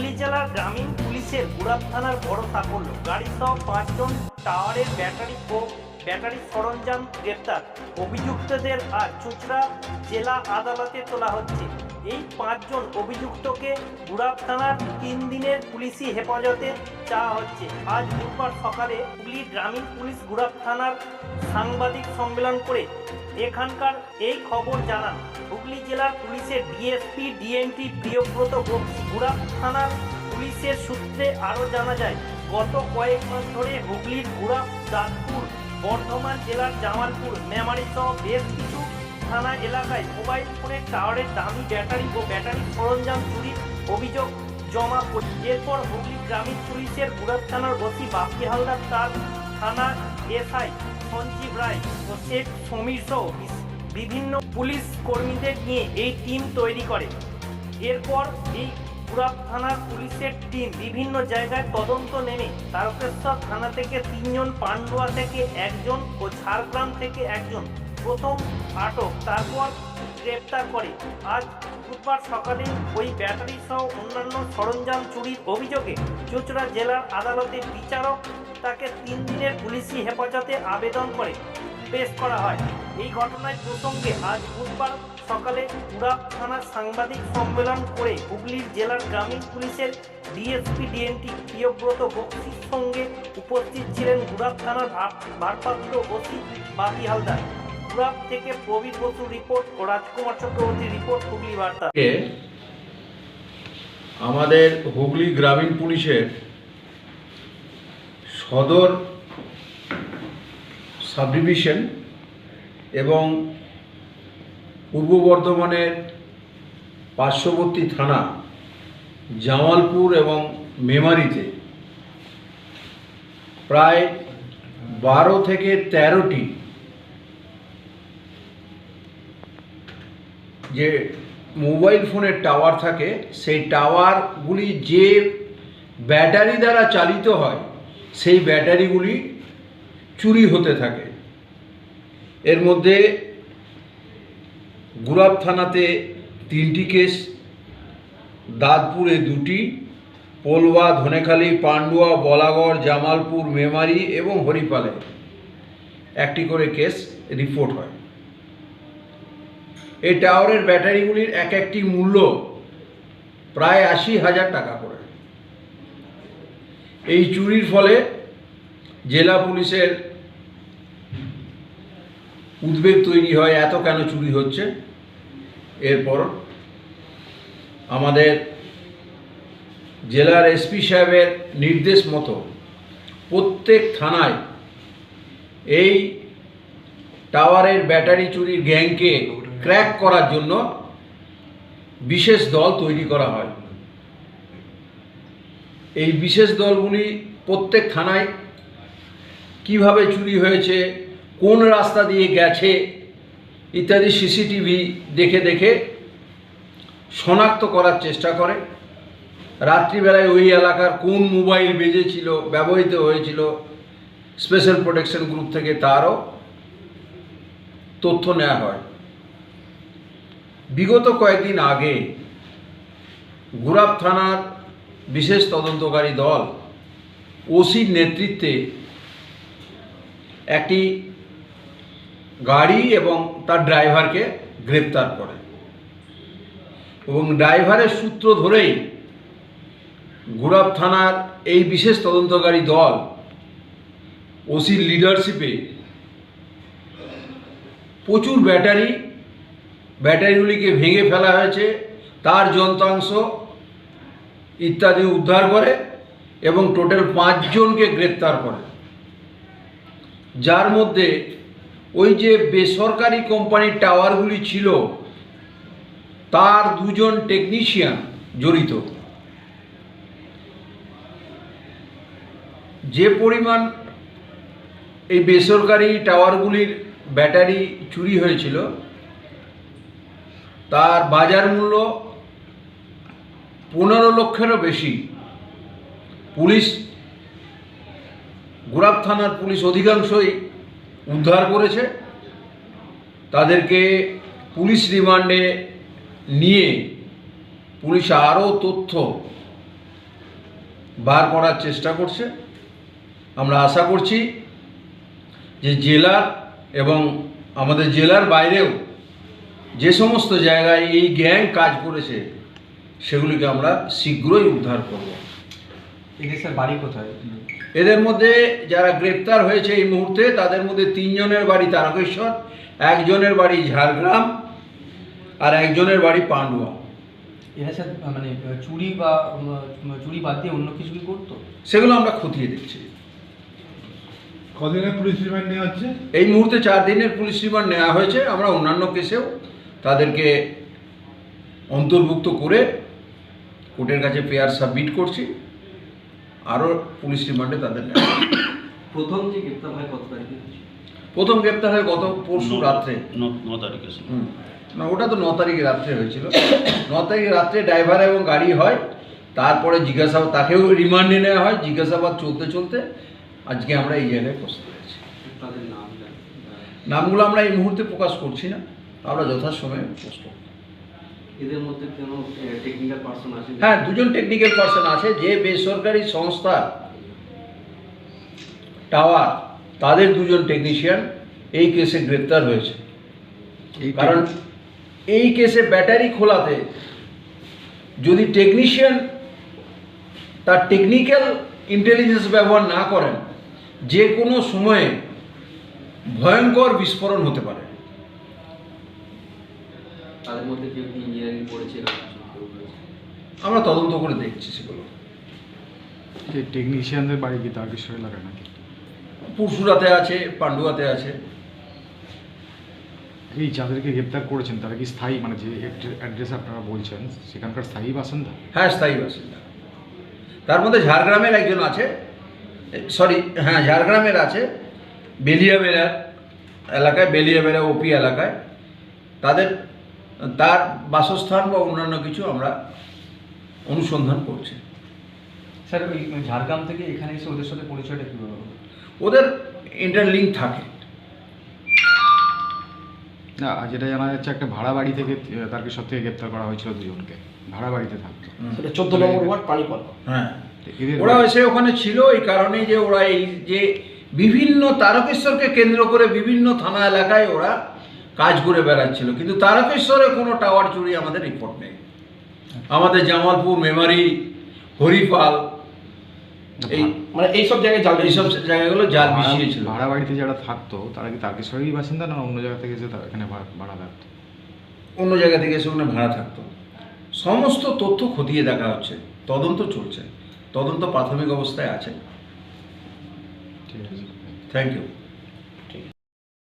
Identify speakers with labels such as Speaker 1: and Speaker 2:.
Speaker 1: হুগলি জেলার গ্রামীণ পুলিশের গুড়াপ থানার বড় সাফল্য। গাড়ি সহ পাঁচজন টাওয়ারের ব্যাটারি ও ব্যাটারি সরঞ্জাম গ্রেপ্তার। অভিযুক্তদের আজ চুচড়া জেলা আদালতে তোলা হচ্ছে। এই পাঁচজন অভিযুক্তকে গুড়াপ থানার তিন দিনের পুলিশি হেফাজতে চাওয়া হচ্ছে। আজ বুধবার সকালে হুগলি গ্রামীণ পুলিশ গুড়াপ থানার সাংবাদিক সম্মেলন করে এখানকার এই খবর জানান, হুগলি জেলার পুলিশের ডিএসপি ডিএনটি প্রিয়ব্রত গুড়াপ থানার পুলিশের সূত্রে আরও জানা যায়, গত কয়েক মাস ধরে হুগলির গুড়াপ দাঁতপুর, বর্ধমান জেলার জামালপুর, মেমারি সহ বেশ কিছু থানা এলাকায় মোবাইল ফোনের টাওয়ারের দামি ব্যাটারি ও ব্যাটারি সরঞ্জাম চুরির অভিযোগ জমা পড়ে। এরপর হুগলি গ্রামীণ পুলিশের গুড়াপ থানার ওসি বাপি হালদার তার থানা এসআই সঞ্জীব রায় ও শেখ সমীর সহ বিভিন্ন পুলিশ কর্মীদের নিয়ে এই টিম তৈরি করে। এরপর এই পুরাপ থানার পুলিশের টিম বিভিন্ন জায়গায় তদন্ত নেমে তারকেশ্বর থানা থেকে তিনজন, পান্ডুয়া থেকে একজন ও ঝাড়গ্রাম থেকে একজন প্রথম আটক। তারপর গ্রেপ্তার করে। আজ বুধবার সকালে ওই ব্যাটারি সহ অন্যান্য সরঞ্জাম চুরির অভিযোগে চুচড়া জেলার আদালতে বিচারক তাকে তিন দিনের পুলিশি হেফাজতে আবেদন করে পেশ করা হয়। এই ঘটনায় প্রসঙ্গে আজ বুধবার সকালে পুরাপ থানার সাংবাদিক সম্মেলন করে হুগলির জেলার গ্রামীণ পুলিশের ডিএসপি ডিএনটি প্রিয়ব্রত বক্সির সঙ্গে উপস্থিত ছিলেন গুড়াপ থানার ভার- ভারপ্রাপ্ত ওসি বাপি হালদার। থেকে প্রবীর বসু রিপোর্ট ও রাজকুমার চক্রবর্তী রিপোর্ট হুগলি বার্তা।
Speaker 2: আমাদের হুগলি গ্রামীণ পুলিশের সদর সাব ডিভিশন এবং পূর্ব বর্ধমানের পার্শ্ববর্তী থানা জামালপুর এবং মেমারিতে প্রায় বারো থেকে তেরোটি যে মোবাইল ফোনের টাওয়ার থাকে, সেই টাওয়ারগুলি যে ব্যাটারি দ্বারা চালিত হয়, সেই ব্যাটারিগুলি চুরি হতে থাকে। এর মধ্যে গুলাব থানাতে তিনটি কেস, দাঁতপুরে দুটি, পোলওয়া, ধনেখালি, পান্ডুয়া, বলাগড়, জামালপুর, মেমারি এবং হরিপালে। একটি করে কেস রিপোর্ট হয়। এই টাওয়ারের ব্যাটারিগুলির এক একটি মূল্য প্রায় আশি হাজার টাকা করে। এই চুরির ফলে জেলা পুলিশের উদ্বেগ তৈরি হয়, এত কেন চুরি হচ্ছে? এরপর আমাদের জেলার এসপি সাহেবের নির্দেশ মতো প্রত্যেক থানায় এই টাওয়ারের ব্যাটারি চুরির গ্যাংকে ক্র্যাক করার জন্য বিশেষ দল তৈরি করা হয়। এই বিশেষ দলগুলি প্রত্যেক থানায় কীভাবে চুরি হয়েছে, কোন রাস্তা দিয়ে গেছে ইত্যাদি সিসিটিভি দেখে দেখে শনাক্ত করার চেষ্টা করে। রাত্রিবেলায় ওই এলাকার কোন মোবাইল বেজেছিল ব্যবহৃত হয়েছিল স্পেশাল প্রোটেকশন গ্রুপ থেকে তারও তথ্য নেওয়া হয়। বিগত কয়েকদিন আগে গুরাব থানার বিশেষ তদন্তকারী দল ওসির নেতৃত্বে একটি গাড়ি এবং তার ড্রাইভারকে গ্রেপ্তার করে। এবং ড্রাইভারের সূত্র ধরেই গুরাব থানার এই বিশেষ তদন্তকারী দল ওসির লিডারশিপে প্রচুর ব্যাটারি ব্যাটারিগুলিকে ভেঙে ফেলা হয়েছে, তার যন্ত্রাংশ ইত্যাদি উদ্ধার করে এবং টোটাল পাঁচজনকে গ্রেপ্তার করে। যার মধ্যে ওই যে বেসরকারি কোম্পানির টাওয়ারগুলি ছিল, তার দুজন টেকনিশিয়ান জড়িত। যে পরিমাণ এই বেসরকারি টাওয়ারগুলির ব্যাটারি চুরি হয়েছিল তার বাজার মূল্য পনেরো লক্ষেরও বেশি। পুলিশ গোলাপ থানার পুলিশ অধিকাংশই উদ্ধার করেছে। তাদেরকে পুলিশ রিমান্ডে নিয়ে পুলিশ আরও তথ্য বার করার চেষ্টা করছে। আমরা আশা করছি যে জেলার এবং আমাদের জেলার বাইরেও যে সমস্ত জায়গায় এই গ্যাং কাজ করেছে সেগুলিকে আমরা শীঘ্রই উদ্ধার করব।
Speaker 3: এদের স্যার বাড়ি কোথায়?
Speaker 2: এদের মধ্যে যারা গ্রেপ্তার হয়েছে এই মুহূর্তে তাদের মধ্যে তিনজনের বাড়ি তারকেশ্বর একজনের বাড়ি ঝাড়গ্রাম আর একজনের বাড়ি পান্ডুয়া।
Speaker 3: এরা স্যার মানে চুরি বা চুরি বাদ দিয়ে অন্য কিছু কি করতো?
Speaker 2: সেগুলো আমরা খতিয়ে দেখছি।
Speaker 4: কদিনের পুলিশ রিমান্ড নেওয়া হচ্ছে?
Speaker 2: এই মুহূর্তে চার দিনের পুলিশ রিমান্ড নেওয়া হয়েছে আমরা অন্যান্য কেসেও তাদেরকে অন্তর্ভুক্ত করে কোর্টের কাছে পেয়ার সাবমিট করছি। আরও পুলিশ রিমান্ডে তাদের
Speaker 3: প্রথম যে গ্রেপ্তার হয় কত তারিখে?
Speaker 2: প্রথম গ্রেপ্তার হয় গত পরশু রাত্রে।
Speaker 5: ন- তারিখে।
Speaker 2: না ওটা তো ন তারিখে রাত্রে হয়েছিল। ন তারিখে রাত্রে ড্রাইভার এবং গাড়ি হয় তারপরে জিজ্ঞাসাবাদ তাকেও রিমান্ডে নেওয়া হয় জিজ্ঞাসাবাদ চলতে চলতে আজকে আমরা এই জায়গায়
Speaker 3: তাদের নাম
Speaker 2: নামগুলো আমরা এই মুহূর্তে প্রকাশ করছি না। আমরা যথাসময়ে পোস্ট
Speaker 3: এদের মধ্যে কোনো টেকনিক্যাল পার্সন আছে?
Speaker 2: হ্যাঁ দুজন টেকনিক্যাল পার্সন আছে যে বেসরকারি সংস্থা টাওয়ার তাদের দুজন টেকনিশিয়ান এই কেসে গ্রেপ্তার হয়েছে। কারণ এই কেসে ব্যাটারি খোলাতে যদি টেকনিশিয়ান তার টেকনিক্যাল ইন্টেলিজেন্স ব্যবহার না করেন যে কোনো সময়ে ভয়ঙ্কর বিস্ফোরণ হতে পারে।
Speaker 3: তাদের মধ্যে কেউ কি ইঞ্জিনিয়ারিং পড়েছে
Speaker 2: আমরা তদন্ত করে দেখছি সেগুলো।
Speaker 6: যে টেকনিশিয়ানদের বাড়ি কি তারকেশ্বর এলাকায় নাকি?
Speaker 2: পুরসুরাতে আছে পান্ডুয়াতে আছে।
Speaker 6: এই যাদেরকে গ্রেপ্তার করেছেন তারা কি স্থায়ী? মানে যে অ্যাড্রেস আপনারা বলছেন সেখানকার স্থায়ী বাসিন্দা?
Speaker 2: হ্যাঁ স্থায়ী বাসিন্দা। তার মধ্যে ঝাড়গ্রামের একজন আছে। সরি হ্যাঁ ঝাড়গ্রামের আছে। বেলিয়াবেড়া এলাকায় বেলিয়াবেড়া ওপি এলাকায়। তাদের তার বাসস্থান বা অন্যান্য কিছু আমরা অনুসন্ধান করছি।
Speaker 3: স্যার ওই ঝাড়গ্রাম থেকে এখানে এসে ওদের সাথে পরিচয়টা কীভাবে
Speaker 2: ওদের ইন্টারলিঙ্ক থাকে।
Speaker 6: না যেটা জানা যাচ্ছে একটা ভাড়া বাড়ি থেকে আহ, তারকেশ্বর থেকে গ্রেপ্তার করা হয়েছিল দুজনকে। ভাড়া বাড়িতে থাকতো।
Speaker 1: সেটা চোদ্দ নম্বর ওয়ার্ড পানিপথ
Speaker 2: হ্যাঁ। ওরা এসে ওখানে ছিল এই কারণেই যে ওরা এই যে বিভিন্ন তারকেশ্বরকে কেন্দ্র করে বিভিন্ন থানা এলাকায় ওরা কাজ করে বেড়াচ্ছিল। কিন্তু তারকেশ্বরে কোনো টাওয়ার চুরি আমাদের রিপোর্ট নেই। আমাদের জামালপুর মেমারি হরিপাল এই
Speaker 1: মানে এইসব জায়গায় জাল
Speaker 2: এইসব জায়গাগুলো জাল
Speaker 6: ভাড়া-
Speaker 2: মিশিয়েছিল
Speaker 6: ভাড়া বাড়িতে যারা থাকতো তারা কি তারকেশ্বরেরই বাসিন্দা না অন্য জায়গা থেকে এসে এখানে ভাড়া- ভাড়া থাকতো?
Speaker 2: অন্য জায়গা থেকে এসে ওখানে ভাড়া থাকতো। সমস্ত তথ্য খতিয়ে দেখা হচ্ছে। তদন্ত চলছে। তদন্ত প্রাথমিক অবস্থায় আছে।
Speaker 6: ঠিক আছে।
Speaker 2: Thank you